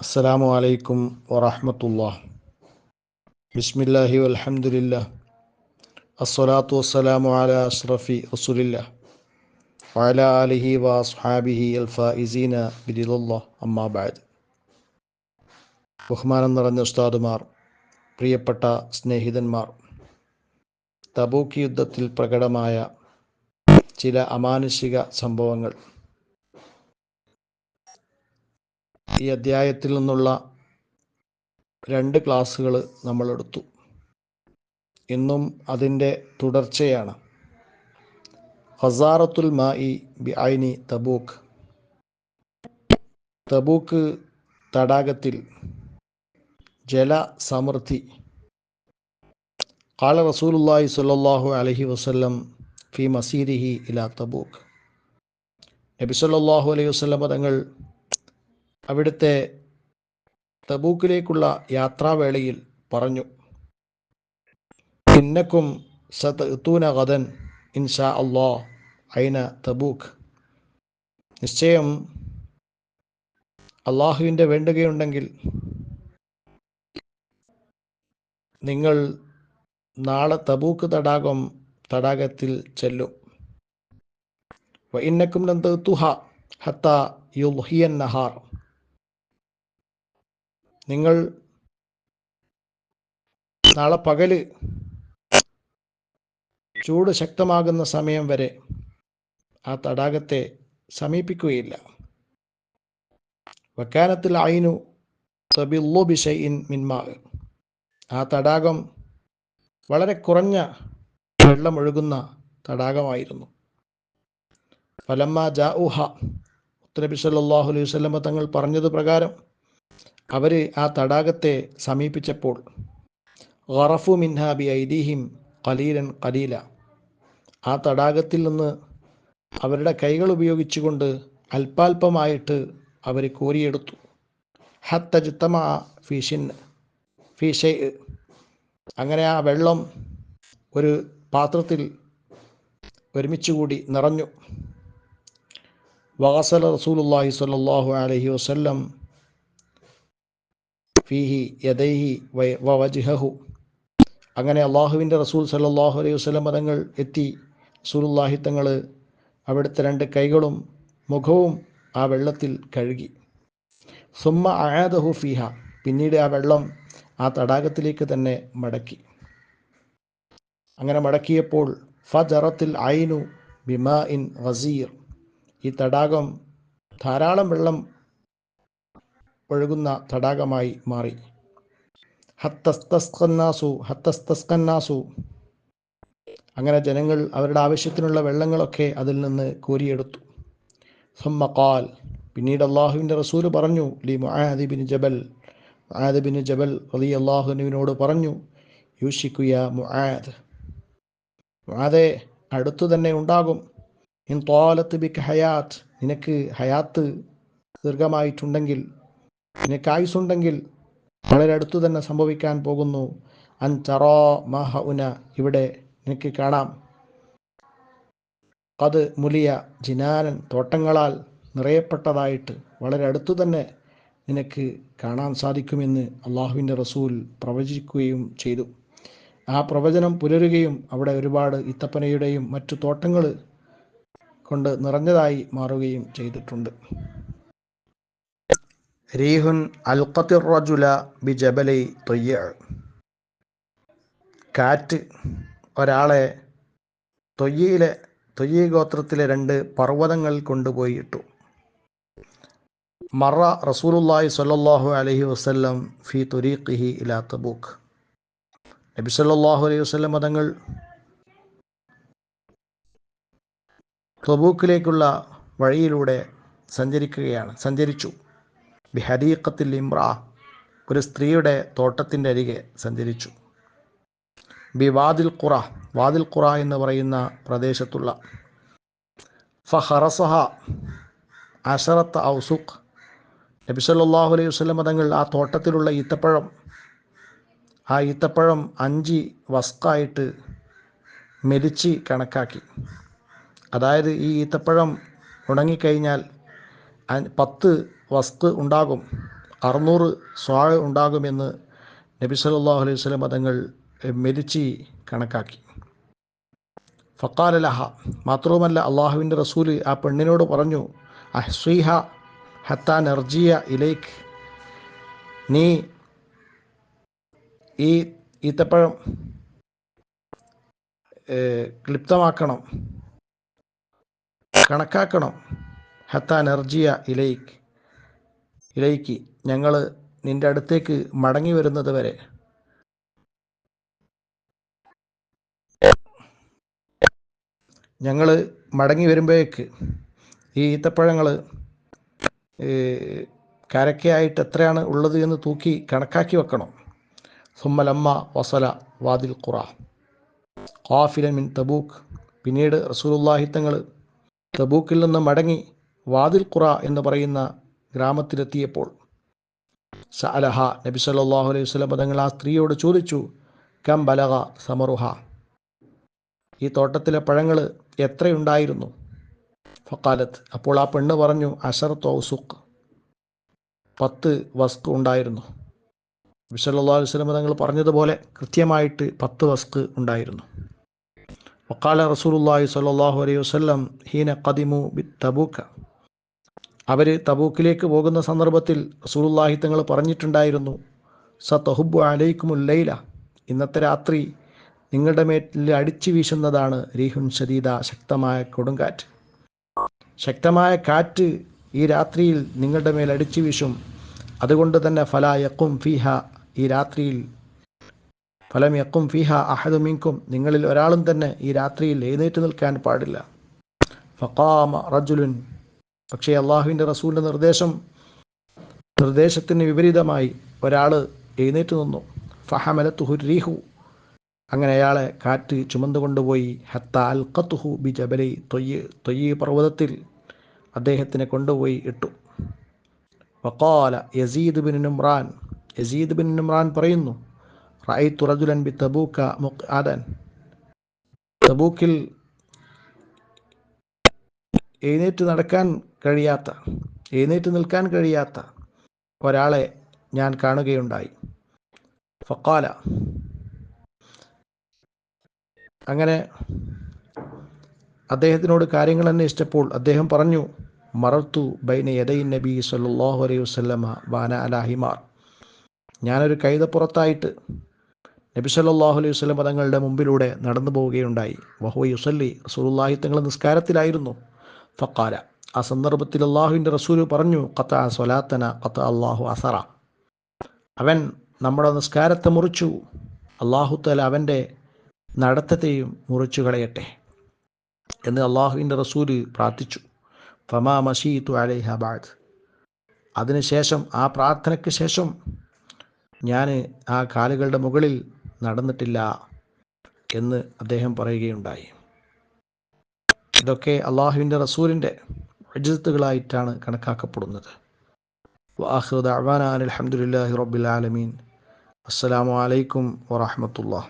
അസ്സലാമു അലൈക്കും വറഹമത്തുള്ള ബിസ്മില്ലാഹി വലഹമുല്ല അസ്സലാത്തു വസ്സലാമു അല അഷ്റഫി റസുലില്ല വഅല ആലിഹി വഅസ്ഹാബിഹി അൽഫായിസീന ബിരിദുള്ള അമ്മാബാദ് ബഹുമാനം നിറഞ്ഞ ഉസ്താദുമാർ പ്രിയപ്പെട്ട സ്നേഹിതന്മാർ തബൂക്ക് യുദ്ധത്തിൽ പ്രകടമായ ചില അമാനുഷിക സംഭവങ്ങൾ. ഈ അധ്യായത്തിൽ നിന്നുള്ള രണ്ട് ക്ലാസ്സുകൾ നമ്മളെടുത്തു. ഇന്നും അതിന്റെ തുടർച്ചയാണ്. ഹസാറത്തുൽ മായി ബി ഐനി തബൂക്ക്. തബൂക്ക് തടാകത്തിൽ ജലസമൃദ്ധി കാല റസൂലുല്ലാഹി സ്വല്ലല്ലാഹു അലഹി വസല്ലം ഫി മസീരിഹി ഇലാ തബൂക്ക്. നബി സല്ലല്ലാഹു അലൈഹി വസല്ലം തങ്ങൾ അവിടുത്തെ തബൂക്കിലേക്കുള്ള യാത്രാവേളയിൽ പറഞ്ഞു. ഇന്നക്കും സതൂന ഗദൻ ഇൻഷാ അള്ളാ ഐന തബൂക്ക്. നിശ്ചയം അള്ളാഹുവിന്റെ വേണ്ടുകയുണ്ടെങ്കിൽ നിങ്ങൾ നാളെ തബൂക്ക് തടാകം തടാകത്തിൽ ചെല്ലും. വ ഇന്നക്കും തുഹ ഹത്ത യുൽഹിയൻ നഹാർ. നിങ്ങൾ നാളെ പകൽ ചൂട് ശക്തമാകുന്ന സമയം വരെ ആ തടാകത്തെ സമീപിക്കുകയില്ല. വക്കാനത്തിൽ അയിനു തബില്ലു ബിഷയിൻ മിന്മാ ആ തടാകം വളരെ കുറഞ്ഞ വെള്ളമൊഴുകുന്ന തടാകമായിരുന്നു. ഫലമ്മ ജാഉഹ ഉത്തരബി സല്ലാഹു അലൈഹി തങ്ങൾ പറഞ്ഞത് പ്രകാരം അവർ ആ തടാകത്തെ സമീപിച്ചപ്പോൾ ഗറഫു മിൻഹാബി ഐദീഹിം കലീലൻ കലീല ആ തടാകത്തിൽ നിന്ന് അവരുടെ കൈകൾ ഉപയോഗിച്ചുകൊണ്ട് അല്പാൽപമായിട്ട് അവർ കോരിയെടുത്തു. ഹത്തജിത്തമ ഫീഷിൻ ഫീഷെ അങ്ങനെ ആ വെള്ളം ഒരു പാത്രത്തിൽ ഒരുമിച്ചുകൂടി നിറഞ്ഞു. വഗസല റസൂലുല്ലാഹി സ്വല്ലല്ലാഹു അലഹി വസല്ലം ഫീഹി യദൈഹി വവജ്ഹഹു അങ്ങനെ അള്ളാഹുവിന്റെ റസൂൽ സല്ലല്ലാഹു അലൈഹി വസ്ലം പദങ്ങൾ എത്തി. റസൂലുല്ലാഹി തങ്ങൾ അവിടുത്തെ രണ്ട് കൈകളും മുഖവും ആ വെള്ളത്തിൽ കഴുകി. സുമ്മ അയാദഹു ഫീഹ. പിന്നീട് ആ വെള്ളം ആ തടാകത്തിലേക്ക് തന്നെ മടക്കി. അങ്ങനെ മടക്കിയപ്പോൾ ഫറത്തിൽ ഐനു ബിമാ ഇൻ വസീർ ഈ തടാകം ധാരാളം വെള്ളം ഒഴുകുന്ന തടാകമായി മാറി. ഹത്തസ്തസ്കന്നാസു ഹത്തസ്തസ്കന്നാസു. അങ്ങനെ ജനങ്ങൾ അവരുടെ ആവശ്യത്തിനുള്ള വെള്ളങ്ങളൊക്കെ അതിൽ നിന്ന് കോരിയെടുത്തു. സമ്മക്കാൽ പിന്നീട് അള്ളാഹുവിന്റെ റസൂൽ പറഞ്ഞു ലി മുഹാദിബിൻ ജബൽ. മുഹാദിബിൻ ജബൽ റലി അള്ളാഹുനുവിനോട് പറഞ്ഞു യൂഷിക്കുയ മുഹാദ് മുഹാദെ അടുത്തു തന്നെ ഉണ്ടാകും. ഇൻ തോലത്ത് ബിക്ക് ഹയാത്ത്. നിനക്ക് ഹയാത്ത് ദീർഘമായിട്ടുണ്ടെങ്കിൽ നിനക്ക് ആയുസുണ്ടെങ്കിൽ വളരെ അടുത്തു തന്നെ സംഭവിക്കാൻ പോകുന്നു. അൻ ചറോ മഹ ഉന ഇവിടെ നിനക്ക് കാണാം. അത് മുലിയ ജിനാനൻ തോട്ടങ്ങളാൽ നിറയപ്പെട്ടതായിട്ട് വളരെ അടുത്തു തന്നെ നിനക്ക് കാണാൻ സാധിക്കുമെന്ന് അള്ളാഹുവിന്റെ റസൂൽ പ്രവചിക്കുകയും ചെയ്തു. ആ പ്രവചനം പുലരുകയും അവിടെ ഒരുപാട് ഇത്തപ്പനയുടെയും മറ്റു തോട്ടങ്ങൾ കൊണ്ട് നിറഞ്ഞതായി മാറുകയും ചെയ്തിട്ടുണ്ട്. റജുല ബി കാറ്റ് ഒരാളെ തൊയ്യയിലെ തൊയ്യ ഗോത്രത്തിലെ രണ്ട് പർവതങ്ങൾ കൊണ്ടുപോയി ഇട്ടു. മറ റസൂലുല്ലാഹി സല്ലാഹു അലഹി വസല്ലം ഫി തുരീഖിഹി ഇലാ തബൂക്ക് നബി സല്ലാഹു അലൈഹി വസല്ലം മതങ്ങൾ തബൂക്കിലേക്കുള്ള വഴിയിലൂടെ സഞ്ചരിക്കുകയാണ് സഞ്ചരിച്ചു. ബി ഹദീഖത്തിൽ ഇമ്ര ഒരു സ്ത്രീയുടെ തോട്ടത്തിന്റെ അരികെ സഞ്ചരിച്ചു. ബി വാതിൽ ഖുറ വാദിൽ ഖുറ എന്ന് പറയുന്ന പ്രദേശത്തുള്ള ഫഹറസഹ അഷറത്ത് ഔസുഖ് നബി സല്ലല്ലാഹു അലൈഹി വസല്ലം തങ്ങൾ ആ തോട്ടത്തിലുള്ള ഈത്തപ്പഴം ആ ഈത്തപ്പഴം അഞ്ച് വസ്കായിട്ട് മെലിച്ച് കണക്കാക്കി. അതായത് ഈ ഈത്തപ്പഴം ഉണങ്ങിക്കഴിഞ്ഞാൽ പത്ത് വസ്ക് ഉണ്ടാകും. അറുന്നൂറ് സ്വാഴ ഉണ്ടാകുമെന്ന് നബി സല്ലല്ലാഹു അലൈഹി സ്വലം തങ്ങൾ മെരിച്ചി കണക്കാക്കി. ഫക്കാലലഹ മാത്രവുമല്ല അള്ളാഹുവിന്റെ റസൂൽ ആ പെണ്ണിനോട് പറഞ്ഞു അഹ്സീഹ ഹത്താ നർജിയ ഇലേക്ക് നീ ഈ ഈത്തപ്പഴം ക്ലിപ്തമാക്കണം കണക്കാക്കണം. ഹത്താ നർജിയ ഇലേക്ക് ഇലേക്ക് ഞങ്ങൾ നിന്റെ അടുത്തേക്ക് മടങ്ങി വരുന്നത് വരെ. ഞങ്ങൾ മടങ്ങി വരുമ്പോഴേക്ക് ഈ ഈത്തപ്പഴങ്ങൾ കരക്കയായിട്ട് എത്രയാണ് ഉള്ളത് എന്ന് തൂക്കി കണക്കാക്കി വെക്കണം. സുമ്മലമ്മ വസല വാതിൽ ഖുറ. ഖാഫിലൻ മിൻ തബൂക്ക്. പിന്നീട് റസൂലുള്ളാഹി തങ്ങൾ തബൂക്കിൽ നിന്ന് മടങ്ങി വാതിൽ ഖുറ എന്ന് പറയുന്ന ഗ്രാമത്തിലെത്തിയപ്പോൾ സഅലഹ നബി സല്ലാഹു അലൈഹി വസല്ലം തങ്ങൾ ആ സ്ത്രീയോട് ചോദിച്ചു കം ബലഹ സമറുഹ? ഈ തോട്ടത്തിലെ പഴങ്ങൾ എത്രയുണ്ടായിരുന്നു? ഫക്കാലത്ത് അപ്പോൾ ആ പെണ്ണ് പറഞ്ഞു അഷർ തോസുഖ്. പത്ത് വസ്ക് ഉണ്ടായിരുന്നു. വിസല്ലാ വസ്ലം തങ്ങൾ പറഞ്ഞതുപോലെ കൃത്യമായിട്ട് പത്ത് വസ്ക് ഉണ്ടായിരുന്നു. വക്കാല റസൂലുള്ളാഹി സല്ലാഹു അലൈഹി വസ്ലം ഹീന ഖദിമു ബി തബൂക്ക അവർ തബൂക്കിലേക്ക് പോകുന്ന സന്ദർഭത്തിൽ റസൂലുള്ളാഹി തങ്ങൾ പറഞ്ഞിട്ടുണ്ടായിരുന്നു സ തഹുബു അലൈക്കുമുൽ ലൈല. ഇന്നത്തെ രാത്രി നിങ്ങളുടെ മേറ്റിൽ അടിച്ചു വീശുന്നതാണ് റീഹുൻ ശരീദ ശക്തമായ കൊടുങ്കാറ്റ്. ശക്തമായ കാറ്റ് ഈ രാത്രിയിൽ നിങ്ങളുടെ മേൽ അടിച്ചു വീശും. അതുകൊണ്ട് തന്നെ ഫല യക്കും ഫിഹ ഈ രാത്രിയിൽ ഫലം യക്കും ഫിഹ അഹദുമിങ്കും നിങ്ങളിൽ ഒരാളും തന്നെ ഈ രാത്രിയിൽ എഴുന്നേറ്റ് നിൽക്കാൻ പാടില്ല. ഫക്കാമ റജുലുൻ പക്ഷേ അള്ളാഹുവിന്റെ റസൂലിന്റെ നിർദ്ദേശം നിർദ്ദേശത്തിന് വിപരീതമായി ഒരാൾ എഴുന്നേറ്റ് നിന്നു. ഫഹമലത്തുഹു റീഹു അങ്ങനെ അയാളെ കാറ്റ് ചുമന്നുകൊണ്ടുപോയി ഹത്ത അൽക്കത്തുഹു ബി ജബലി തൊയ്യ് തൊയ്യ് പർവതത്തിൽ അദ്ദേഹത്തിനെ കൊണ്ടുപോയി ഇട്ടു. വക്കാല Yazid bin Imran Yazid bin Imran പറയുന്നു റഅയ്തു റജുലൻ ബി തബൂക്ക മുഖ്ആദൻ തബൂക്കിൽ എഴുന്നേറ്റ് നടക്കാൻ കഴിയാത്ത എഴുന്നേറ്റ് നിൽക്കാൻ കഴിയാത്ത ഒരാളെ ഞാൻ കാണുകയുണ്ടായി. ഫക്കാല അങ്ങനെ അദ്ദേഹത്തിനോട് കാര്യങ്ങൾ അന്വേഷിച്ചപ്പോൾ അദ്ദേഹം പറഞ്ഞു മറത്തു ബൈന യദൈ നബി സല്ലല്ലാഹു അലൈഹി വസല്ലമ വാന അലാഹിമാർ ഞാനൊരു കൈതപ്പുറത്തായിട്ട് നബി സല്ലാഹു അലൈഹി വസ്ലം തങ്ങളുടെ മുമ്പിലൂടെ നടന്നു പോവുകയുണ്ടായി വഹു യുസല്ലി റസൂലുള്ളാഹി തങ്ങൾ നിസ്കാരത്തിലായിരുന്നു. ഫക്കാല ആ സന്ദർഭത്തിൽ അള്ളാഹുവിന്റെ റസൂൽ പറഞ്ഞു ഖത്ത സ്വലാത്തന ഖത്ത അള്ളാഹു അസറ. അവൻ നമ്മുടെ നിസ്കാരത്തെ മുറിച്ചു. അള്ളാഹു തല അവന്റെ നടത്തത്തെയും മുറിച്ചു കളയട്ടെ എന്ന് അള്ളാഹുവിന്റെ റസൂൽ പ്രാർത്ഥിച്ചു. ഫമാ മഷീത്തു അലൈഹ ബാദ് അതിനുശേഷം ആ പ്രാർത്ഥനയ്ക്ക് ശേഷം ഞാൻ ആ കാലുകളുടെ മുകളിൽ നടന്നിട്ടില്ല എന്ന് അദ്ദേഹം പറയുകയുണ്ടായി. ഇതൊക്കെ അള്ളാഹുവിന്റെ റസൂലിന്റെ അജിത്തുകളായിട്ടാണ് കണക്കാക്കപ്പെടുന്നത്. വാഹുദ് അവാന അലഹമുല്ലാഹി റബ്ബിൽ ആലമീൻ. അസ്സലാമു അലൈക്കും വറഹമത്തുള്ള